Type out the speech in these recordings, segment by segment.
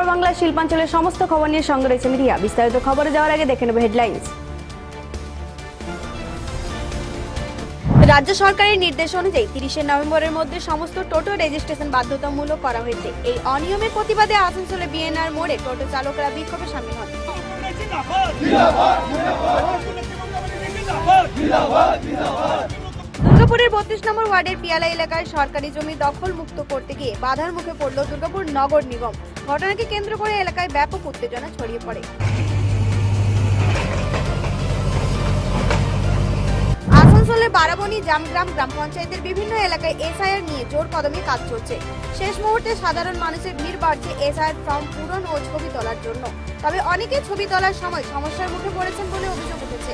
খবর বাংলা শিল্পাঞ্চলের সমস্ত খবর নিয়ে সঙ্গে রয়েছে মিডিয়া। বিস্তারিত খবরে যাওয়ার আগে দেখে নেব হেডলাইন্স। রাজ্য সরকারের নির্দেশ অনুযায়ী তিরিশে নভেম্বরের মধ্যে সমস্ত টোটো রেজিস্ট্রেশন বাধ্যতামূলক করা হয়েছে। এই অনিয়মের প্রতিবাদে আসানসোলে বিএনআর মোড়ে টোটো চালকরা বিক্ষোভে সামিল হন। দুর্গাপুরের বত্রিশ নম্বর ওয়ার্ডের পিয়ালা এলাকায় সরকারি জমি দখল মুক্ত করতে গিয়ে বাধার মুখে পড়ল দুর্গাপুর নগর নিগম। ঘটনাকে কেন্দ্র করে এলাকায় ব্যাপক উত্তেজনা ছড়িয়ে পড়ে। আসানসোলের জামগ্রাম গ্রাম পঞ্চায়েতের বিভিন্ন এলাকায় নিয়ে কদমে কাজ শেষ মুহূর্তে সাধারণ মানুষের ভিড় বাড়ছে ফর্ম পূরণ ও ছবি তোলার জন্য। তবে অনেকে ছবি তোলার সময় সমস্যার মুখে পড়েছেন বলে অভিযোগ উঠেছে।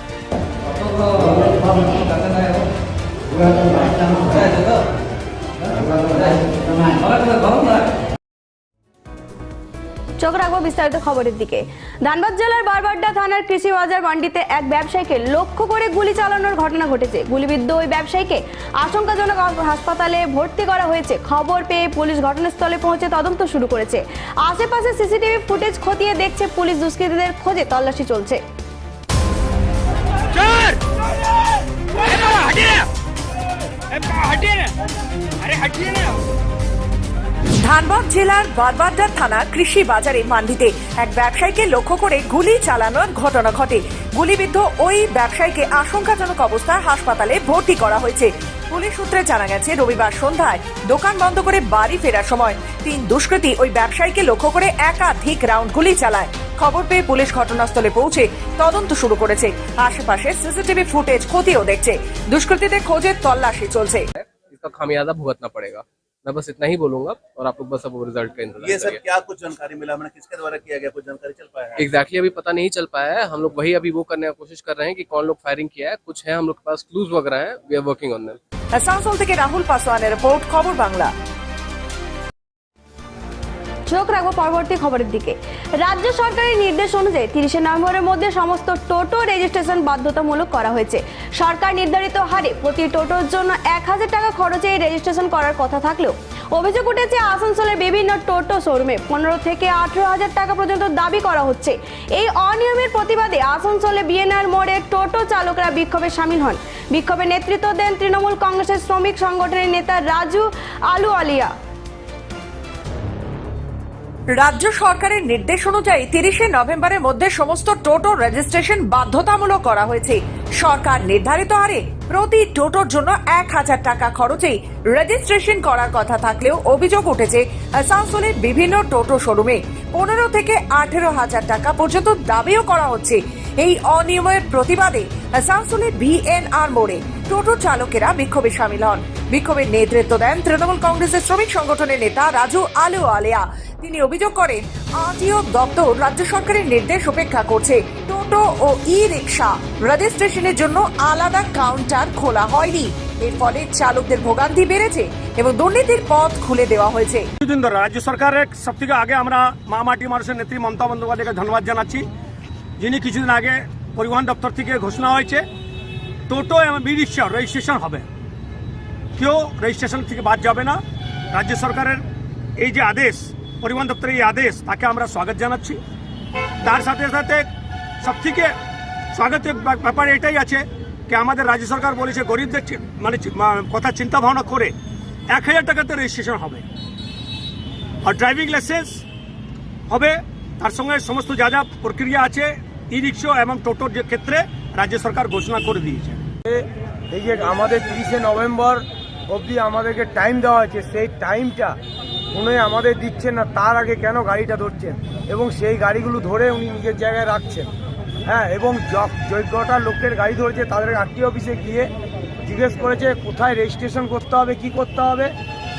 চোখ রাখব বিস্তারিত খবরের দিকে। ধানবাদ জেলার বারবাড্ডা থানার কৃষি বাজার মান্ডিতে এক ব্যবসায়ীকে লক্ষ্য করে গুলি চালানোর ঘটনা ঘটেছে। গুলিবিদ্ধ ওই ব্যবসায়ীকে আশঙ্কাজনক হাসপাতালে ভর্তি করা হয়েছে। খবর পেয়ে পুলিশ ঘটনাস্থলে পৌঁছে তদন্ত শুরু করেছে। আশেপাশে সিসিটিভি ফুটেজ খতিয়ে দেখছে পুলিশ দুষ্কৃতীদের খোঁজে তল্লাশি চলছে। ধানবাদ জেলার বারবাড্ডা থানা কৃষি বাজারে মান্ডিতে এক ব্যবসায়ীকে লক্ষ্য করে গুলি চালানোর ঘটনা ঘটে। গুলিবিদ্ধ ওই ব্যবসায়ীকে আশঙ্কাজনক অবস্থায় হাসপাতালে ভর্তি করা হয়েছে। পুলিশ সূত্রে জানা গেছে, রবিবার সন্ধ্যায় দোকান বন্ধ করে বাড়ি ফেরার সময় তিন দুষ্কৃতী ওই ব্যবসায়ীকে লক্ষ্য করে একাধিক রাউন্ড গুলি চালায়। খবর পেয়ে পুলিশ ঘটনাস্থলে পৌঁছে তদন্ত শুরু করেছে আশেপাশে সিসিটিভি ফুটেজ খতিয়েও দেখছে দুষ্কৃতীদের খোঁজে তল্লাশি চলছে इसका खामियाजा भुगतना पड़ेगा मैं बस इतना ही बोलूंगा और आप लोग बस अब रिजल्ट का इंतजार ये सर क्या कुछ जानकारी मिला मैंने किसके द्वारा किया गया कुछ जानकारी चल पाया है एग्जैक्टली अभी पता नहीं चल पाया है हम लोग वही अभी वो करने की कोशिश कर रहे हैं कि कौन लोग फायरिंग किया है कुछ है हम लोग के पास क्लूज वगैरह हैं we are working on them Asansol থেকে রাহুল পাসওয়ানের রিপোর্ট খবর বাংলা চোখ রাখব পরবর্তী খবরের দিকে। রাজ্য সরকারের নির্দেশ অনুযায়ী তিরিশে নভেম্বরের মধ্যে সমস্ত টোটো রেজিস্ট্রেশন বাধ্যতামূলক করা হয়েছে। সরকার নির্ধারিত হারে প্রতি টোটোর জন্য এক হাজার টাকা খরচে এই রেজিস্ট্রেশন করার কথা থাকলেও, অভিযোগ উঠেছে আসানসোলের বিভিন্ন টোটো শোরুমে পনেরো থেকে আঠেরো হাজার টাকা পর্যন্ত দাবি করা হচ্ছে। এই অনিয়মের প্রতিবাদে আসানসোলে বিএনআর মোড়ে টোটো চালকরা বিক্ষোভে সামিল হন। বিক্ষোভে নেতৃত্ব দেন তৃণমূল কংগ্রেসের শ্রমিক সংগঠনের নেতা রাজু আলু আলিয়া রাজ্য সরকারের নির্দেশ অনুযায়ী তিরিশে নভেম্বরের মধ্যে সমস্ত টোটো রেজিস্ট্রেশন বাধ্যতামূলক করা হয়েছে। সরকার নির্ধারিত হারে প্রতি টোটোর জন্য এক হাজার টাকা খরচে রেজিস্ট্রেশন করার কথা থাকলেও অভিযোগ উঠেছে, আসানসোলের বিভিন্ন টোটো শোরুমে পনেরো থেকে আঠেরো হাজার টাকা পর্যন্ত দাবিও করা হচ্ছে। এই অনিয়মের প্রতিবাদে আসানসোলের বিএনআর মোড়ে টোটো চালকেরা বিক্ষোভে সামিল হন। বিক্ষোভের নেতৃত্ব দেন তৃণমূল কংগ্রেসের শ্রমিক সংগঠনের নেতা রাজু আলু আলিয়া তিনি অভিযোগ করেন আরটিও দপ্তর রাজ্য সরকারের নির্দেশ উপেক্ষা করছে। টোটো ও ই রিক্সা রেজিস্ট্রেশনের জন্য আলাদা কাউন্টার খোলা হয়নি। এর ফলে চালকদের ভোগান্তি বেড়েছে এবং দুর্নীতির পথ খুলে দেওয়া হয়েছে। কিছুদিন ধরে রাজ্য সরকারের সব থেকে আগে আমরা মা মাটি মানুষের নেত্রী মমতা বন্দ্যোপাধ্যায়কে ধন্যবাদ জানাচ্ছি। যিনি কিছুদিন আগে পরিবহন দপ্তর থেকে ঘোষণা হয়েছে, টোটো এবং ই রিক্সা রেজিস্ট্রেশন হবে। কেউ রেজিস্ট্রেশন থেকে বাদ যাবে না। রাজ্য সরকারের এই যে আদেশ পরিবহন দপ্তরের এই আদেশ, তাকে আমরা স্বাগত জানাচ্ছি। তার সাথে সাথে সব থেকে স্বাগতের ব্যাপার এটাই আছে যে আমাদের রাজ্য সরকার বলেছে, গরিবদের মানে কথা চিন্তা ভাবনা করে এক হাজার টাকাতে রেজিস্ট্রেশন হবে। আর ড্রাইভিং লাইসেন্স হবে, তার সঙ্গে সমস্ত যা যা প্রক্রিয়া আছে ই রিক্সা এবং টোটোর যে ক্ষেত্রে রাজ্য সরকার ঘোষণা করে দিয়েছে। এই যে আমাদের তিরিশে নভেম্বর অবধি আমাদেরকে টাইম দেওয়া হয়েছে, সেই টাইমটা উনি আমাদের দিচ্ছেন না, তার আগে কেন গাড়িটা ধরছেন? এবং সেই গাড়িগুলো ধরে উনি নিজের জায়গায় রাখছেন। হ্যাঁ এবং যোগ্যটা লোকের গাড়ি ধরেছে, তাদের আরটি অফিসে গিয়ে জিজ্ঞেস করেছে, কোথায় রেজিস্ট্রেশন করতে হবে, কি করতে হবে?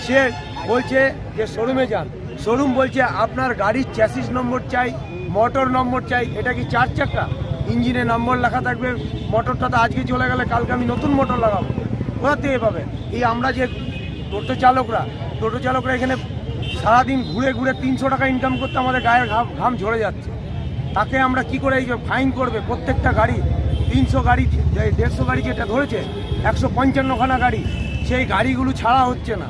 সে বলছে যে, শোরুমে যান। শোরুম বলছে, আপনার গাড়ির চ্যাসিস নম্বর চাই মোটর নম্বর চাই, এটা কি চার চাকা? ইঞ্জিনে নম্বর লেখা থাকবে মোটরটা তো আজকে চলে গেলে, কালকে আমি নতুন মোটর লাগাবো। কোথা থেকে পাবে এই আমরা যে টোটো চালকরা টোটো চালকরা এখানে সারাদিন ঘুরে ঘুরে তিনশো টাকা ইনকাম করতে আমাদের গায়ের ঘাম ঘাম ঝরে যাচ্ছে। তাকে আমরা কি করে এই ফাইন করবে? প্রত্যেকটা গাড়ি, তিনশো গাড়ি দেড়শো গাড়ি যেটা ধরেছে, একশো পঞ্চান্নখানা গাড়ি, সেই গাড়িগুলো ছাড়া হচ্ছে না।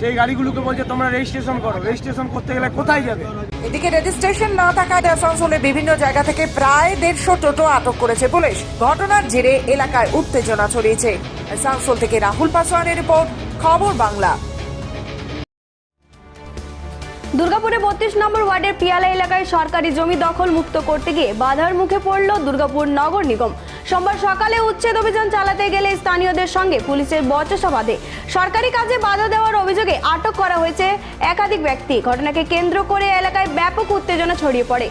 সেই গাড়িগুলোকে বলছে, তোমরা রেজিস্ট্রেশন করো। রেজিস্ট্রেশন করতে গেলে কোথায় যাবে? এদিকে রেজিস্ট্রেশন না থাকায় আসানসোলে বিভিন্ন জায়গা থেকে প্রায় দেড়শো টোটো আটক করেছে পুলিশ। ঘটনার জেরে এলাকায় উত্তেজনা ছড়িয়েছে। আসানসোল থেকে রাহুল পাসওয়ানের রিপোর্ট, খবর বাংলা। দুর্গাপুরে বত্রিশ নম্বর ওয়ার্ডের পিয়ালা এলাকায় সরকারি জমি দখল মুক্ত করতে গিয়ে বাধার মুখে পড়ল দুর্গাপুর নগর নিগম। সোমবার সকালে উচ্ছেদ অভিযান চালাতে গেলে স্থানীয়দের সঙ্গে পুলিশের বচসা বাঁধে। সরকারি কাজে বাধা দেওয়ার অভিযোগে আটক করা হয়েছে একাধিক ব্যক্তি। ঘটনাকে কেন্দ্র করে এলাকায় ব্যাপক উত্তেজনা ছড়িয়ে পড়ে।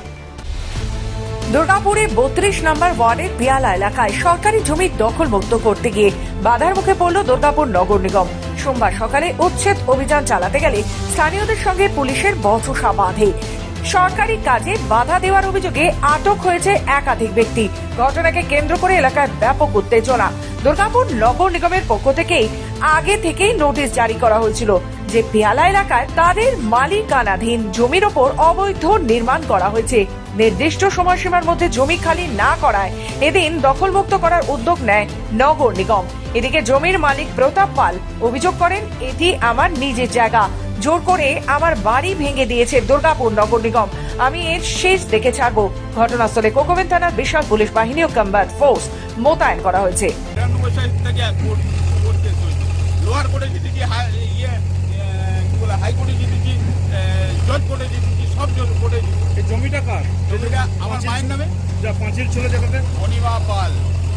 দুর্গাপুরে বত্রিশ নম্বর ওয়ার্ডের পিয়ালা এলাকায় সরকারি জমি দখল মুক্ত করতে গিয়ে বাধার মুখে পড়ল দুর্গাপুর নগর নিগম। সোমবার সকালে উচ্ছেদ অভিযান চালাতে গেলে স্থানীয়দের সঙ্গে পুলিশের বচসা বাঁধে। সরকারি কাজে বাধা দেওয়ার অভিযোগে আটক হয়েছে একাধিক ব্যক্তি। ঘটনাকে কেন্দ্র করে এলাকায় ব্যাপক উত্তেজনা। দুর্গাপুর নগর নিগমের পক্ষ থেকেই আগে থেকেই নোটিশ জারি করা হয়েছিল। যে পেয়ালা এলাকায় তাদের মালিকানাধীন জমির ওপর অবৈধ নির্মাণ করা হয়েছে। নির্দিষ্ট সময়সীমার মধ্যে জমি খালি না করায় এদিন দখলমুক্ত করার উদ্যোগ নেয় নগর নিগম। এদিকে জমির মালিক প্রতাপ পাল অভিযোগ করেন, এটি আমার নিজের জায়গা। জোর করে আমার বাড়ি ভেঙে দিয়েছে দুর্গাপুর নগর নিগম। আমি এর শেষ দেখে ছাড়বো। ঘটনাস্থলে কোকোবেন থানার বিশাল পুলিশ বাহিনী ও কম্বাট ফোর্স মোতায়েন করা হয়েছে। হাইকোর্টে জিতেছি জজ কোর্টে জিতেছি সব জজ কোর্টে এই জমিটা কার? জমিটা আমার মায়ের নামে? যা পাঁচিল ছিল যেটাতে? অনিমা পাল।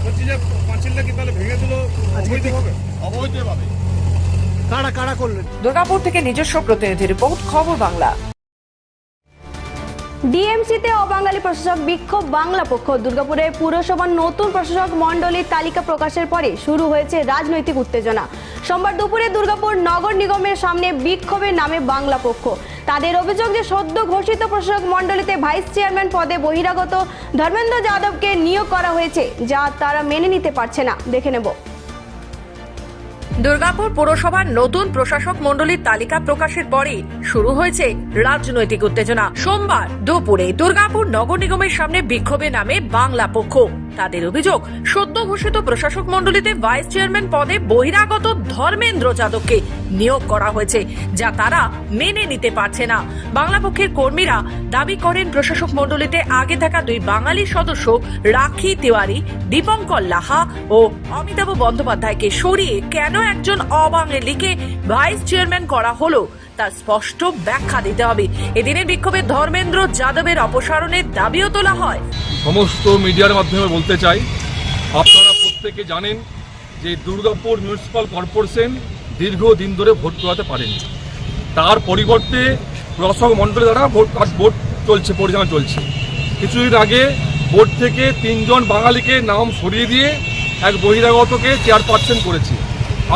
বলছি যে পাঁচিলটা কি তাহলে ভেঙে দিল? অবৈধভাবে? অবৈধভাবে। কারা কারা করলেন? দুর্গাপুর থেকে নিজস্ব প্রতিনিধি রিপোর্ট খবর বাংলা। ডিএমসিতে অবাঙালি প্রশাসক বিক্ষোভ বাংলা পক্ষ। দুর্গাপুরের পুরসভার নতুন প্রশাসক মণ্ডলীর তালিকা প্রকাশের পরে শুরু হয়েছে রাজনৈতিক উত্তেজনা। সোমবার দুপুরে দুর্গাপুর নগর নিগমের সামনে বিক্ষোভের নামে বাংলা পক্ষ। তাদের অভিযোগ যে সদ্য ঘোষিত প্রশাসক মণ্ডলীতে ভাইস চেয়ারম্যান পদে বহিরাগত ধর্মেন্দ্র যাদবকে নিয়োগ করা হয়েছে, যা তারা মেনে নিতে পারছে না। দেখে নেব। দুর্গাপুর পৌরসভার নতুন প্রশাসক মণ্ডলীর তালিকা প্রকাশের পরে শুরু হয়েছে রাজনৈতিক উত্তেজনা। সোমবার দুপুরে দুর্গাপুর নগর নিগমের সামনে বিক্ষোভে নামে বাংলা পক্ষ। তাদের অভিযোগ, সদ্য ঘোষিত প্রশাসক মণ্ডলীতে ভাইস চেয়ারম্যান পদে বহিরাগত ধর্মেন্দ্র যাদবকে নিয়োগ করা হয়েছে, যা তারা মেনে নিতে পারছে না। বাংলা পক্ষের কর্মীরা দাবি করেন, প্রশাসক মণ্ডলীতে আগে থাকা দুই বাঙালি সদস্য রাখি তিওয়ারি, দীপঙ্কর লাহা ও অমিতাভ বন্দ্যোপাধ্যায়কে সরিয়ে কেন একজন অবাঙালিকে ভাইস চেয়ারম্যান করা হলো? তার স্পষ্ট ব্যাখ্যা দিতে হবে। এদিনের বিক্ষোভে ধর্মেন্দ্র যাদবের অপসারণের দাবিও তোলা হয়। সমস্ত মিডিয়ার মাধ্যমে বলতে চাই, আপনারা প্রত্যেকে জানেন যে দুর্গাপুর মিউনিসিপ্যাল কর্পোরেশন দীর্ঘদিন ধরে ভোট করাতে পারেনি। তার পরিবর্তে প্রশাসক মণ্ডলী দ্বারা ভোট ভোট চলছে, পরিচালনা চলছে। কিছুদিন আগে বোর্ড থেকে তিনজন বাঙালিকে নাম সরিয়ে দিয়ে এক বহিরাগতকে চেয়ারপারসন করেছে।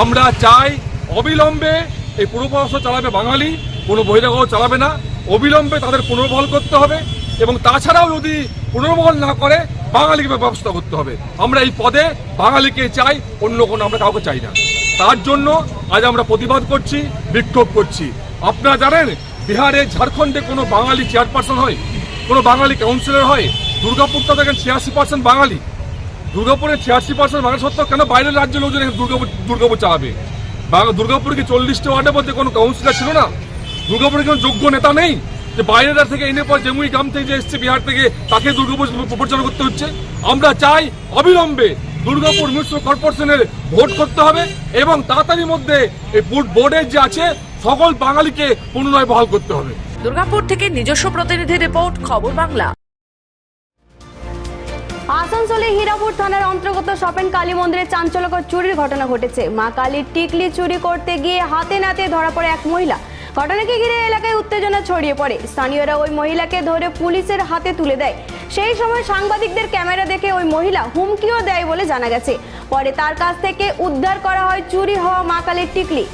আমরা চাই অবিলম্বে এই পুরপ্রশাসন চালাবে বাঙালি, কোনো বহিরাগত চালাবে না। অবিলম্বে তাদের পুনর্বহল করতে হবে এবং তাছাড়াও যদি পুনর্বহল না করে, বাঙালিকে ব্যবস্থা করতে হবে। আমরা এই পদে বাঙালিকে চাই, অন্য কোনো আমরা কাউকে চাই না। তার জন্য আজ আমরা প্রতিবাদ করছি, বিক্ষোভ করছি। আপনারা জানেন, বিহারে ঝাড়খণ্ডে কোনো বাঙালি চেয়ারপারসন হয়, কোনো বাঙালি কাউন্সিলর হয়, দুর্গাপুরটা দেখেন ছিয়াশি পার্সেন্ট বাঙালি। দুর্গাপুরে ছিয়াশি পার্সেন্ট বাঙালি সত্ত্বেও কেন বাইরের রাজ্যের লোকজন দুর্গাপুর দুর্গাপুর চালাবে? বাং- দুর্গাপুরে কি চল্লিশটা ওয়ার্ডের মধ্যে কোনো কাউন্সিলর ছিল না। দুর্গাপুরে কোনো যোগ্য নেতা নেই। যে বাইরের থেকে এনে পর জেমুই গ্রাম থেকে যে এসছে, বিহার থেকে তাকে দুর্গাপুর প্রচার করতে হচ্ছে। আমরা চাই অবিলম্বে দুর্গাপুর মিউনিসিপাল কর্পোরেশনের ভোট করতে হবে এবং তাড়াতাড়ির মধ্যে এই বোর্ড- বোর্ডের যে আছে, সকল বাঙালিকে পুনরায় বহাল করতে হবে। দুর্গাপুর থেকে নিজস্ব প্রতিনিধি রিপোর্ট, খবর বাংলা। আসানসোলে হীরাপুর থানার অন্তর্গত শপেন কালী মন্দিরে চাঞ্চল্যকর চুরির ঘটনা ঘটেছে। মা কালীর টিকলি চুরি করতে গিয়ে হাতে নাতে ধরা পড়ে এক মহিলা। ঘটনাকে ঘিরে এলাকায় উত্তেজনা ছড়িয়ে পড়ে। স্থানীয়রা ওই মহিলাকে ধরে পুলিশের হাতে তুলে দেয়। সেই সময় সাংবাদিকদের ক্যামেরা দেখে ওই মহিলা হুমকিও দেয় বলে জানা গেছে। পরে তার কাছ থেকে উদ্ধার করা হয় চুরি হওয়া মা কালীর টিকলি।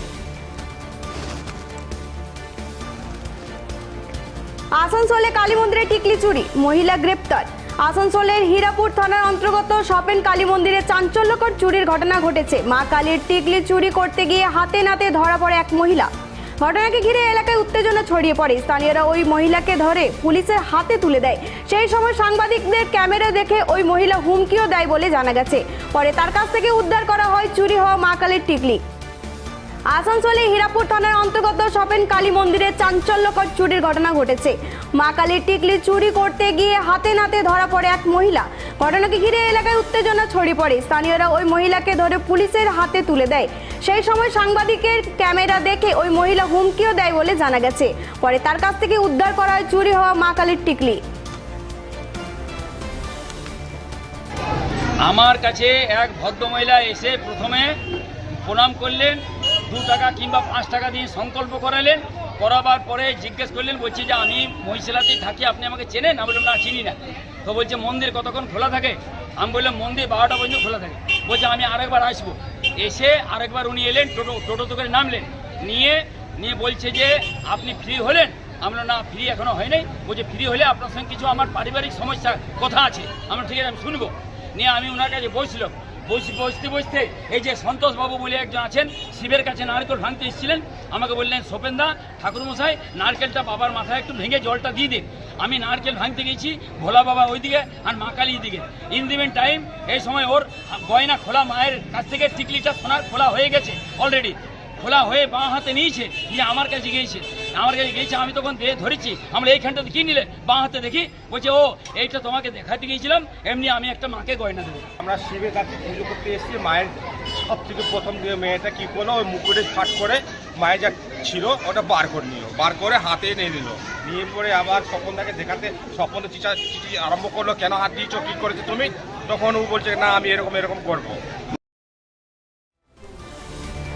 আসানসোলে কালী মন্দিরে টিকলি চুরি। মহিলা গ্রেপ্তার। আসানসোলের হীরাপুর থানার অন্তর্গত শপেন কালী মন্দিরে চাঞ্চল্যকর চুরির ঘটনা ঘটেছে। মা কালীর টিকলি চুরি করতে গিয়ে হাতে নাতে ধরা পড়ে এক মহিলা। ঘটনাকে ঘিরে এলাকায় উত্তেজনা ছড়িয়ে পড়ে। স্থানীয়রা ওই মহিলাকে ধরে পুলিশের হাতে তুলে দেয়। সেই সময় সাংবাদিকদের ক্যামেরা দেখে ওই মহিলা হুমকিও দেয় বলে জানা গেছে। পরে তার কাছ থেকে উদ্ধার করা হয় চুরি হওয়া মা কালীর টিকলি। আসানসোলে হীরাপুর থানার অন্তর্গত শপেন কালী মন্দিরে চাঞ্চল্যকর চুরির ঘটনা ঘটেছে। মা কালীর টিকলি চুরি করতে গিয়ে হাতে নাতে ধরা পড়ে এক মহিলা। ঘটনাকে ঘিরে এলাকায় উত্তেজনা ছড়িয়ে পড়ে। স্থানীয়রা ওই মহিলাকে ধরে পুলিশের হাতে তুলে দেয়। সেই সময় সাংবাদিকের ক্যামেরা দেখে ওই মহিলা হুমকিও দেয় বলে জানা গেছে। পরে তার কাছ থেকে উদ্ধার করা হয় চুরি হওয়া মা কালীর টিকলি। আমার কাছে এক ভদ্রমহিলা এসে প্রথমে প্রণাম করলেন। দু টাকা কিংবা পাঁচ টাকা দিয়ে সংকল্প করালেন, করাবার পরে জিজ্ঞেস করলেন, বলছি যে আমি মহিশালাতেই থাকি, আপনি আমাকে চেনেন? আমি বললাম, না, চিনি না। তো বলছে, মন্দির কতক্ষণ খোলা থাকে? আমি বললাম, মন্দির বারোটা পর্যন্ত খোলা থাকে। বলছে, আমি আরেকবার আসব। এসে আরেকবার উনি এলেন, টোটো টোটোতে করে নামলেন। নিয়ে নিয়ে বলছে যে, আপনি ফ্রি হলেন? আমরা না ফ্রি এখনও হয় নাই। বলছে ফ্রি হলে আপনার সঙ্গে কিছু আমার পারিবারিক সমস্যা কথা আছে। আমরা ঠিক আছে, আমি শুনব। নিয়ে আমি ওনার কাছে বসছিলাম বসে বসতে বসতে এই যে সন্তোষবাবু বলে একজন আছেন, শিবের কাছে নারকেল ভাঙতে এসেছিলেন। আমাকে বললেন, সোপেনদা, ঠাকুরমশাই, নারকেলটা বাবার মাথায় একটু ভেঙে জলটা দিয়ে দিন। আমি নারকেল ভাঙতে গেছি, ভোলা বাবা ওইদিকে আর মা কালীর দিকে। ইন দিবেন টাইম এই সময় ওর গয়না খোলা, মায়ের কাছ থেকে টিকলিটা সোনার খোলা হয়ে গেছে অলরেডি খোলা হয়ে বাঁ হাতে নিয়েছে, নিয়ে আমার কাছে গিয়েছে। আমার কাছে গিয়েছে, আমি তখন দিয়ে ধরেছি। আমরা এইখানটাতে কি নিলে? বাঁ হাতে দেখি, বলছে, ও, এইটা তোমাকে দেখাতে গিয়েছিলাম, এমনি আমি একটা মাকে গয়না দেবো। আমরা শিবের কাছে পুজো করতে এসেছি, মায়ের সব থেকে প্রথম দিয়ে মেয়েটা কি করল, ওই মুকুটে ফাট করে মায়ের যা ছিল, ওটা বার করে নিল। বার করে হাতে নিয়ে নিল নিয়ে পরে আবার স্বপনদাকে দেখাতে স্বপন চিঠি আরম্ভ করল, কেন হাত দিয়েছ? কি করেছ তুমি? তখন ও বলছে, না, আমি এরকম এরকম করব।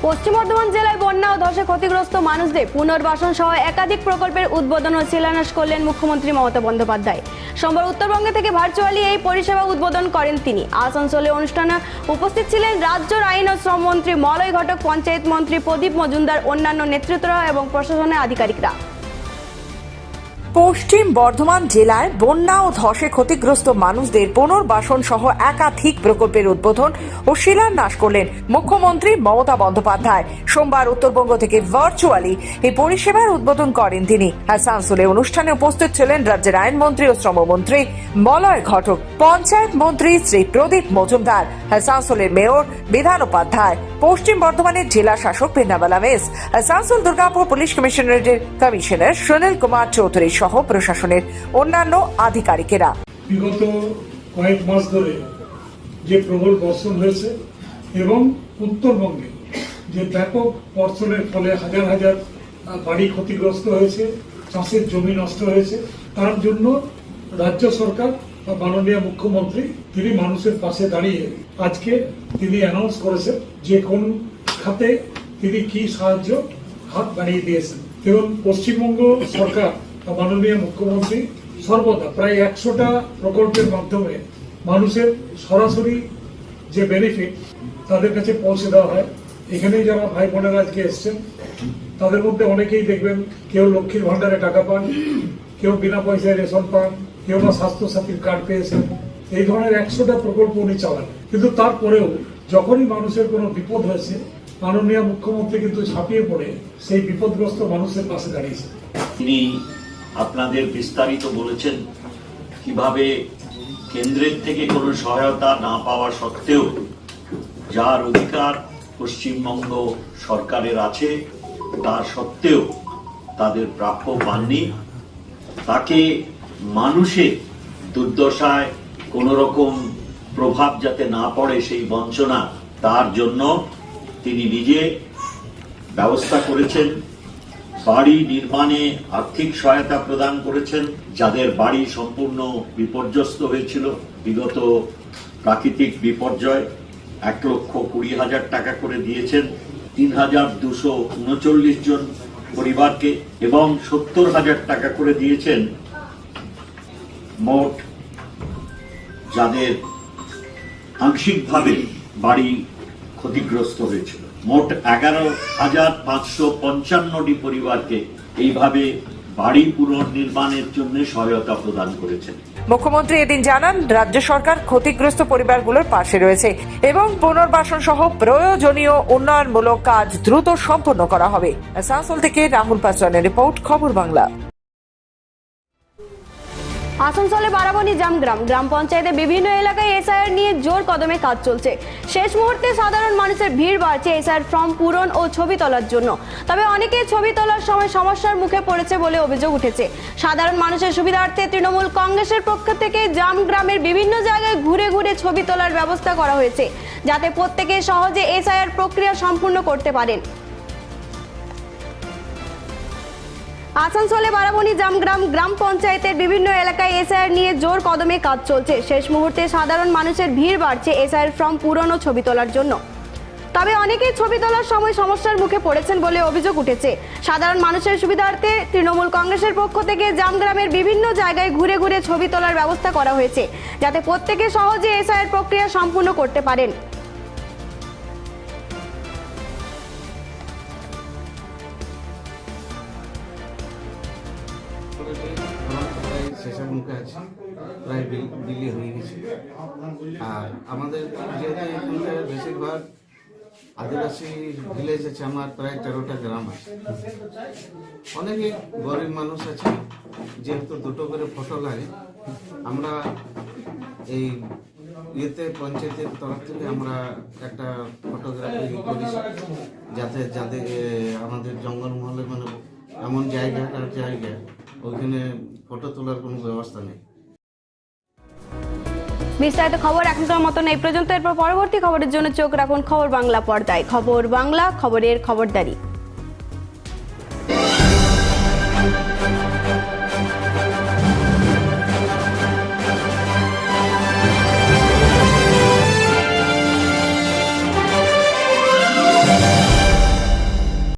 পশ্চিম বর্ধমান জেলায় বন্যা ও ধসে ক্ষতিগ্রস্ত মানুষদের পুনর্বাসন সহ একাধিক প্রকল্পের উদ্বোধন ও শিলান্যাস করলেন মুখ্যমন্ত্রী মমতা বন্দ্যোপাধ্যায়। সোমবার উত্তরবঙ্গে থেকে ভার্চুয়ালি এই পরিষেবা উদ্বোধন করেন তিনি। আসানসোলে অনুষ্ঠানে উপস্থিত ছিলেন রাজ্যর আইন ও শ্রমমন্ত্রী মলয় ঘটক, পঞ্চায়েত মন্ত্রী প্রদীপ মজুমদার, অন্যান্য নেতৃত্ব এবং প্রশাসনের আধিকারিকরা। পশ্চিম বর্ধমান জেলায় বন্যা ও ধসে ক্ষতিগ্রস্ত মানুষদের পুনর্বাসন সহ একাধিক প্রকল্পের উদ্বোধন ও শিলান্যাস করলেন মুখ্যমন্ত্রী মমতা বন্দ্যোপাধ্যায়। সোমবার উত্তরবঙ্গ থেকে ভার্চুয়ালি এই পরিষেবার উদ্বোধন করেন তিনি। আসানসোলে অনুষ্ঠানে উপস্থিত ছিলেন রাজ্যের আইনমন্ত্রী ও শ্রমমন্ত্রী মলয় ঘটক, পঞ্চায়েত মন্ত্রী শ্রী প্রদীপ মজুমদার আসানসোলের মেয়র বিধান উপাধ্যায়, পশ্চিম বর্ধমানের জেলা শাসক বৃন্দাবালা মেস আসানসোল দুর্গাপুর পুলিশ কমিশনারেটের কমিশনার সুনীল কুমার চৌধুরী সহ প্রশাসনের অন্যান্য আধিকারিকেরা। বিগত কয়েক মাস ধরে যে প্রবল বর্ষণ হয়েছে এবং উত্তরবঙ্গে যে ব্যাপক বর্ষণের ফলে হাজার হাজার বাড়ি ক্ষতিগ্রস্ত হয়েছে, চাষের জমি নষ্ট হয়েছে, তার জন্য রাজ্য সরকার বা মাননীয় মুখ্যমন্ত্রী তিনি মানুষের পাশে দাঁড়িয়ে আজকে তিনি অ্যানাউন্স করেছেন যে কোন খাতে তিনি কি সাহায্য হাত বাড়িয়ে দিয়েছেন। এবং পশ্চিমবঙ্গ সরকার মাননীয় মুখ্যমন্ত্রী, সর্বদা প্রায় একশোটা প্রকল্পের মাধ্যমে মানুষের সরাসরি যে বেনিফিট তাদের কাছে পৌঁছে দেওয়া হয়। এখানে যারা ভাই বোনেরা আজকে এসছেন, তাদের মধ্যে অনেকেই দেখবেন কেউ লক্ষ্মীর ভান্ডারে টাকা পান, কেউ বিনা পয়সায় রেশন পান, কেউ বা স্বাস্থ্য সাথীর কার্ড পেয়েছেন। এই ধরনের একশোটা প্রকল্প উনি চালান। কিন্তু তারপরেও যখনই মানুষের কোনো বিপদ হয়েছে, মাননীয় মুখ্যমন্ত্রী কিন্তু ঝাঁপিয়ে পড়ে সেই বিপদগ্রস্ত মানুষের পাশে দাঁড়িয়েছে তিনি আপনাদের বিস্তারিত বলেছেন কীভাবে কেন্দ্রের থেকে কোনো সহায়তা না পাওয়া সত্ত্বেও যার অধিকার পশ্চিমবঙ্গ সরকারের আছে তার সত্ত্বেও তাদের প্রাপ্য পাননি। তাকে মানুষের দুর্দশায় কোনো রকম প্রভাব যাতে না পড়ে সেই বঞ্চনা তার জন্য তিনি নিজে ব্যবস্থা করেছেন। বাড়ি নির্মাণে আর্থিক সহায়তা প্রদান করেছেন, যাদের বাড়ি সম্পূর্ণ বিপর্যস্ত হয়েছিল। বিগত প্রাকৃতিক বিপর্যয় এক লক্ষ কুড়ি হাজার টাকা করে দিয়েছেন। তিন হাজার দুশো উনচল্লিশ জন পরিবারকে এবং সত্তর হাজার টাকা করে দিয়েছেন মোট যাদের আংশিকভাবে বাড়ি ক্ষতিগ্রস্ত হয়েছিল মোট এগারো হাজার পাঁচশো পঞ্চান্নটি পরিবারকে এইভাবে বাড়ি পুনর্নির্মাণের জন্য সহায়তা প্রদান করেছেন। মুখ্যমন্ত্রী এদিন জানান, রাজ্য সরকার ক্ষতিগ্রস্ত পরিবারগুলোর পাশে রয়েছে এবং পুনর্বাসন সহ প্রয়োজনীয় উন্নয়নমূলক কাজ দ্রুত সম্পন্ন করা হবে। আসানসোল থেকে রাহুল পাসওয়ানের রিপোর্ট, খবর বাংলা। আসানসোলে বারাবণী জামগ্রাম। গ্রাম পঞ্চায়েতে বিভিন্ন এলাকায় এসআইআর নিয়ে জোর কদমে কাজ চলছে। শেষ মুহূর্তে সাধারণ মানুষের ভিড় বাড়ছে এসআইআর ফর্ম পূরণ ও ছবি তোলার জন্য। তবে অনেকে ছবি তোলার সময় সমস্যার মুখে পড়েছে বলে অভিযোগ উঠেছে। সাধারণ মানুষের সুবিধার্থে তৃণমূল কংগ্রেসের পক্ষ থেকে জামগ্রামের বিভিন্ন জায়গায় ঘুরে ঘুরে ছবি তোলার ব্যবস্থা করা হয়েছে, যাতে প্রত্যেকে সহজে এসআইআর প্রক্রিয়া সম্পূর্ণ করতে পারেন। আসানসোলে বারাবণী জামগ্রাম গ্রাম পঞ্চায়েতের বিভিন্ন এলাকায় এসআইআর নিয়ে জোর কদমে কাজ চলছে। শেষ মুহূর্তে সাধারণ মানুষের ভিড় বাড়ছে এসআইআর ফর্ম পূরণ ও ছবি তোলার জন্য। তবে অনেকেই ছবি তোলার সময় সমস্যার মুখে পড়েছেন বলে অভিযোগ উঠেছে। সাধারণ মানুষের সুবিধার্থে তৃণমূল কংগ্রেসের পক্ষ থেকে জামগ্রামের বিভিন্ন জায়গায় ঘুরে ঘুরে ছবি তোলার ব্যবস্থা করা হয়েছে, যাতে প্রত্যেকে সহজে এসআইআর প্রক্রিয়া সম্পূর্ণ করতে পারেন। মুখে আছে প্রায় বিল- হয়ে গেছে। আর আমাদের যেহেতু বেশিরভাগ আদিবাসী ভিলেজ আছে, আমার প্রায় তেরোটা গ্রাম আছে। অনেকে গরিব মানুষ আছে, যেহেতু দুটো করে ফটো লাগে, আমরা এই ইয়েতে, পঞ্চায়েতের তরফ থেকে আমরা একটা ফটোগ্রাফি করেছি, যাতে যাদের আমাদের জঙ্গলমহলে মানে এমন জায়গাটার জায়গা ওইখানে ফটো তোলার কোনো ব্যবস্থা নেই। বিস্তারিত খবর এখনকার মতন এই পর্যন্ত এরপর পরবর্তী খবরের জন্য চোখ রাখুন খবর বাংলা পর্দায়। খবর বাংলা, খবরের খবরদারি।